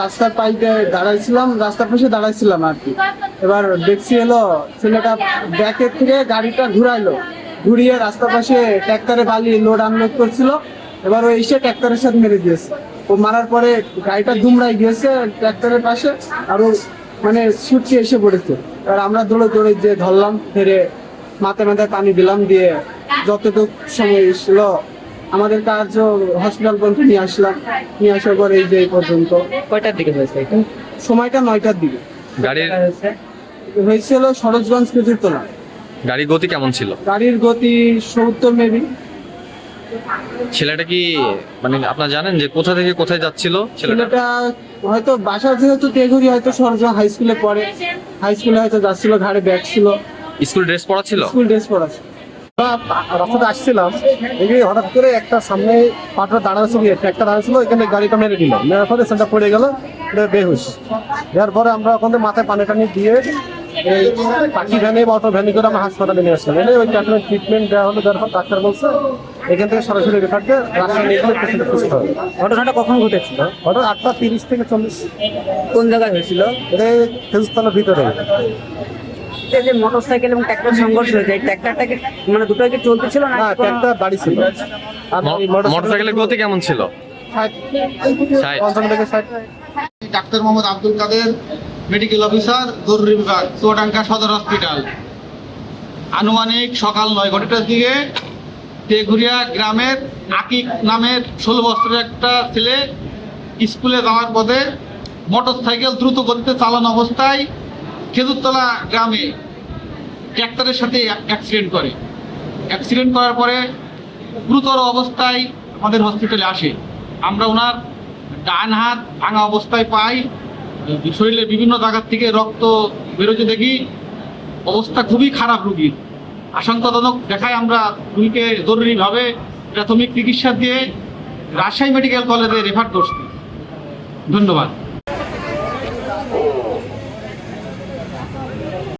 রাস্তার পাইতে দাঁড়াইছিলাম, রাস্তার পাশে দাঁড়াইছিলাম আর কি। এবার দেখছি এলো, ছেলেটা ব্যাকের থেকে গাড়িটা ঘুরাইলো। ঘুরিয়ে রাস্তার পাশে ট্র্যাক্টরে বালি লোড আনলোড করছিল। এবার ও এসে ট্র্যাক্টরের সাথে মেরে দিয়েছে। ও মারার পরে গাড়িটা দুমড়াই গিয়েছে ট্র্যাক্টরের পাশে আর মানে ছুটকে এসে পড়েছে। এবার আমরা দৌড়ে দৌড়ে যে ধরলাম, ফেরে মাথায় মাথায় পানি দিলাম দিয়ে যতটুকু সময় ছিল আমাদের কার্য হসপিটাল পর্যন্ত নিয়ে আসলাম নিয়ে আসার পরে এই যে এই পর্যন্ত। কয়টার দিকে হয়েছে এটা? সময়টা নয়টার দিকে। গাড়ির হয়েছিল সরোজগঞ্জ খেজুরতলা গাড়ির গতি কেমন ছিল? গাড়ির গতি সত্তর মেবি। ছেলেটা কি মানে আপনারা জানেন যে কোথা থেকে কোথায় যাচ্ছিল ছেলেটা? হয়তো বাসা যেহেতু তেঘুরি হয়তো সরোজগঞ্জ হাই স্কুলে পড়ে। হাই স্কুলে হয়তো যাচ্ছিল ঘাড়ে ব্যাগ ছিল। স্কুল ড্রেস পরা ছিল? স্কুল ড্রেস পরা ছিল। রাস্তাতে আসছিলাম দেখি হঠাৎ করে একটা সামনে পাটরা দাঁড়ানো গিয়ে ট্র্যাকটা দাঁড়ানো ওইখানে গাড়িটা মেরে দিল। মেরার পরে সেটা পড়ে গেল এটা বেহুশ। দেওয়ার পরে আমরা ওখানে মাথায় পানি টানি দিয়ে এই পাখি ভ্যানে বা অটো ভ্যানে করে আমরা হাসপাতালে নিয়ে আসলাম। এনে ওই ট্রিটমেন্ট ট্রিটমেন্ট দেওয়া হলো দেওয়ার পর ডাক্তার বলছে এখান থেকে সরাসরি রেফারকে রাস্তায় নিয়ে গেলে পেশেন্ট সুস্থ হবে। ঘটনাটা কখন ঘটেছিল? হঠাৎ আটটা তিরিশ থেকে চল্লিশ। কোন জায়গায় হয়েছিল? এটা খেজুরতলার ভিতরে। এই যে মোটর সাইকেল এবং ট্র্যাক্টর সংঘর্ষ হয়েছে এই ট্র্যাক্টরটাকে মানে দুটোই কি চলতেছিল না? না ট্র্যাকটা বাড়ি ছিল। আর মোটরসাইকেলের গতি কেমন ছিল? Doctor Mohammad Abdul Kader medical officer জরুরি বিভাগ চুয়াডাঙ্গা সদর হসপিটাল আনুমানিক সকাল নয় ঘটিটার দিকে তেঘুরিয়া গ্রামের আকিক নামের ষোলো বছরের একটা ছেলে স্কুলে যাওয়ার পথে মোটর সাইকেল দ্রুত গতিতে চালানো অবস্থায় খেজুরতলা গ্রামে ট্র্যাক্টরের সাথে অ্যাক্সিডেন্ট করে। অ্যাক্সিডেন্ট করার পরে গুরুতর অবস্থায় আমাদের হসপিটালে আসে। আমরা ওনার ডান হাত ভাঙা অবস্থায় পাই। শরীরে বিভিন্ন জায়গার থেকে রক্ত বেরোতে দেখি। অবস্থা খুবই খারাপ রুগীর। আশঙ্কাজনক দেখায় আমরা রুগীকে জরুরিভাবে প্রাথমিক চিকিৎসা দিয়ে রাজশাহী মেডিকেল কলেজে রেফার করছি। ধন্যবাদ।